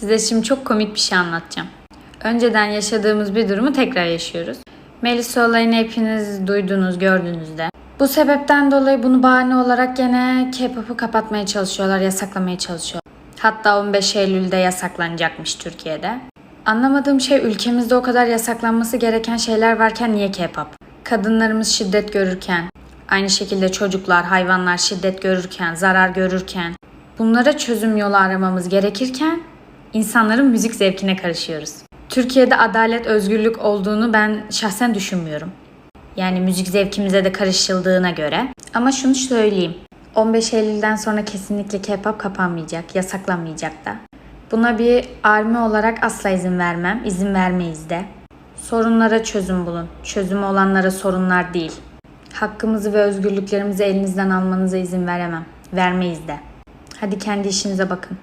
Size şimdi çok komik bir şey anlatacağım. Önceden yaşadığımız bir durumu tekrar yaşıyoruz. Melisa olayını hepiniz duydunuz, gördünüz de. Bu sebepten dolayı bunu bahane olarak gene K-pop'u kapatmaya çalışıyorlar, yasaklamaya çalışıyorlar. Hatta 15 Eylül'de yasaklanacakmış Türkiye'de. Anlamadığım şey ülkemizde o kadar yasaklanması gereken şeyler varken niye K-pop? Kadınlarımız şiddet görürken, aynı şekilde çocuklar, hayvanlar şiddet görürken, zarar görürken bunlara çözüm yolu aramamız gerekirken insanların müzik zevkine karışıyoruz. Türkiye'de adalet, özgürlük olduğunu ben şahsen düşünmüyorum. Yani müzik zevkimize de karışıldığına göre. Ama şunu söyleyeyim. 15 Eylül'den sonra kesinlikle K-pop kapanmayacak, yasaklanmayacak da. Buna bir army olarak asla izin vermem, izin vermeyiz de. Sorunlara çözüm bulun. Çözümü olanlara sorunlar değil. Hakkımızı ve özgürlüklerimizi elinizden almanıza izin veremem. Vermeyiz de. Hadi kendi işinize bakın.